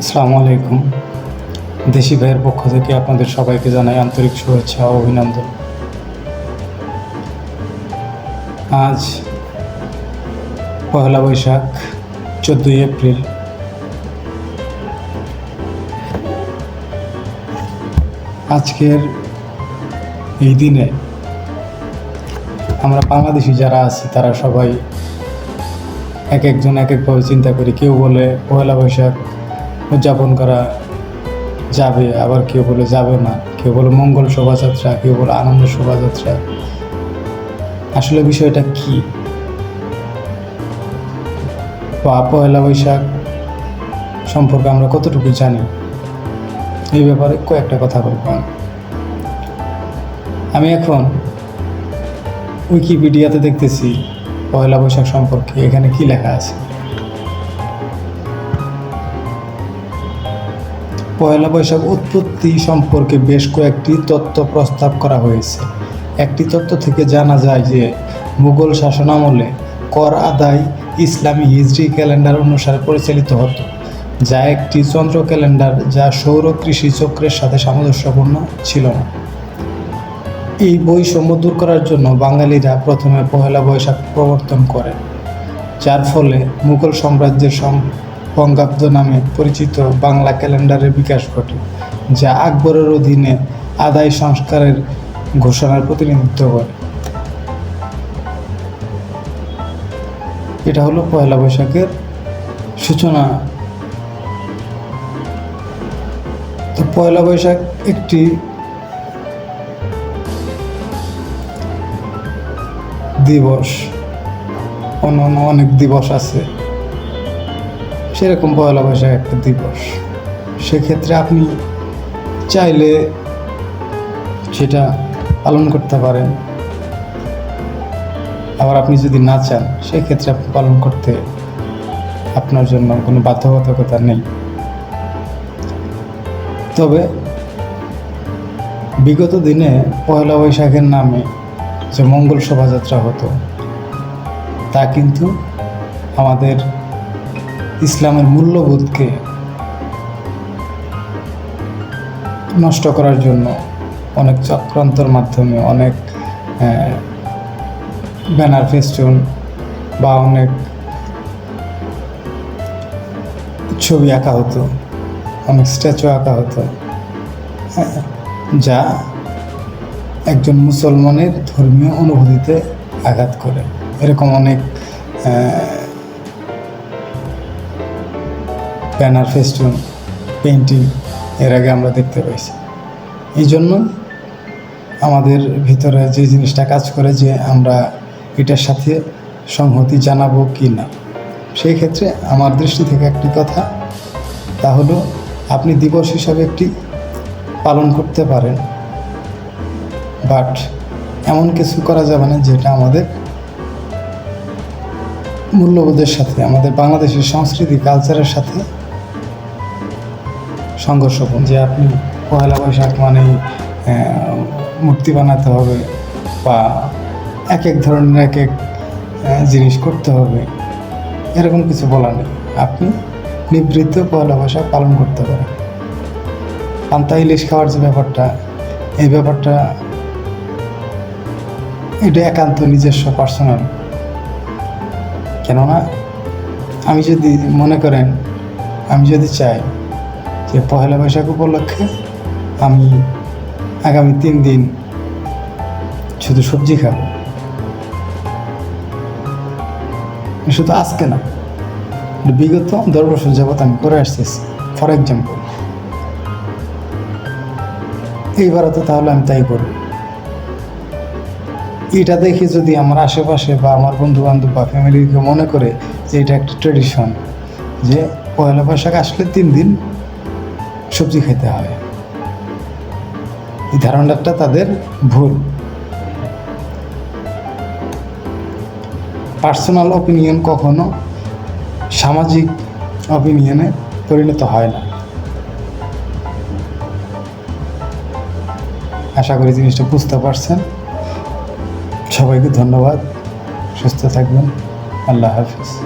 আসসালামু আলাইকুম। দেশি ভাইয়ের পক্ষ থেকে আপনাদের সবাইকে জানাই আন্তরিক শুভেচ্ছা ও অভিনন্দন। আজ পয়লা বৈশাখ, চোদ্দোই এপ্রিল। আজকের এই দিনে আমরা বাংলাদেশি যারা আছি, তারা সবাই এক একজন এক একভাবে চিন্তা করি, কেউ বলে পয়লা বৈশাখ উদযাপন করা যাবে, আবার কেউ বলে যাবে না। কেউ বলে মঙ্গল শোভাযাত্রা, কেউ বলে আনন্দ শোভাযাত্রা। আসলে বিষয়টা কি? বা পয়লা বৈশাখ সম্পর্কে আমরা কতটুকু জানি? এই ব্যাপারে কয়েকটা কথা বলব আমি। এখন উইকিপিডিয়াতে দেখতেছি পয়লা বৈশাখ সম্পর্কে, এখানে কি লেখা আছে? পয়লা বৈশাখ উৎপত্তি সম্পর্কে বেশ কয়েকটি তত্ত্ব প্রস্তাব করা হয়েছে। একটি তত্ত্ব থেকে জানা যায় যে, মুঘল শাসনামলে কর আদায় ইসলামী হিজরি ক্যালেন্ডার অনুসারে পরিচালিত হতো, যা একটি চন্দ্র ক্যালেন্ডার যা সৌর কৃষি চক্রের সাথে সামঞ্জস্যপূর্ণ ছিল না। এই বৈষম্য দূর করার জন্য বাঙালিরা প্রথমে পহেলা বৈশাখ প্রবর্তন করে, যার ফলে মুঘল সাম্রাজ্যের সম- বঙ্গাব্দ নামে পরিচিত বাংলা ক্যালেন্ডারের বিকাশ ঘটে, যা আকবরের অধীনে আদায় সংস্কারের ঘোষণার প্রতিনিধিত্ব করে। এটা হলো পয়লা বৈশাখের সূচনা। তো পয়লা বৈশাখ একটি দিবস। অন্য অনেক দিবস আছে। সেরকম পয়লা বৈশাখ একটা দিবস। সেক্ষেত্রে আপনি চাইলে সেটা পালন করতে পারেন। আবার আপনি যদি না চান, সেক্ষেত্রে আপনি পালন করতে আপনার জন্য কোনো বাধ্যবাধকতা নেই। তবে বিগত দিনে পয়লা বৈশাখের নামে যে মঙ্গল শোভাযাত্রা হতো, তা কিন্তু আমাদের ইসলামের মূল্যবোধকে নষ্ট করার জন্য অনেক চক্রান্তর মাধ্যমে, অনেক ব্যানার ফেস্টুন বা অনেক ছবি আঁকা হতো, অনেক স্ট্যাচু আঁকা হতো যা একজন মুসলমানের ধর্মীয় অনুভূতিতে আঘাত করে। এরকম অনেক ব্যানার, ফেস্টুন পেন্টিং এর আগে আমরা দেখতে পাইছি এই জন্য আমাদের ভিতরে যে জিনিসটা কাজ করে যে আমরা এটার সাথে সংহতি জানাব কি না, সেই ক্ষেত্রে আমার দৃষ্টি থেকে একটি কথা, তা হলো আপনি দিবস হিসাবে একটি পালন করতে পারেন, বাট এমন কিছু করা যাবে না যেটা আমাদের মূল্যবোধের সাথে, আমাদের বাংলাদেশের সংস্কৃতি কালচারের সাথে সংঘর্ষপূর্ণ যে আপনি পয়লা বৈশাখ আহ, মূর্তি বানাতে হবে বা এক এক ধরনের এক এক জিনিস করতে হবে। এরকম কিছু বলা নেই। আপনি নিবৃত্ত পয়লা বৈশাখ পালন করতে পারেন। পান্তা ইলিশ খাওয়ার যে ব্যাপারটা এই ব্যাপারটা এটা একান্ত নিজস্ব পার্সোনাল। কেননা আমি যদি মনে করেন আমি যদি চাই যে পয়লা বৈশাখ উপলক্ষে আমি আগামী তিন দিন শুধু সবজি খাব। শুধু আজকে না বিগত দশ বছর যাবৎ আমি করে আসতেছি ফর এক্সাম্পল এইবারও তো তাহলে আমি তাই করব এটা দেখে যদি আমার আশেপাশে বা আমার বন্ধু বান্ধব বা ফ্যামিলিকে মনে করে যে এটা একটা ট্রেডিশন যে পয়লা বৈশাখ আসলে তিন দিন সবজি খেতে হয়। এই ধারণাটা তাদের ভুল। পার্সোনাল অপিনিয়ন কখনো সামাজিক অপিনিয়নে পরিণত হয় না। আশা করি জিনিসটা বুঝতে পারছেন। সবাইকে ধন্যবাদ। সুস্থ থাকবেন। আল্লাহ হাফিজ।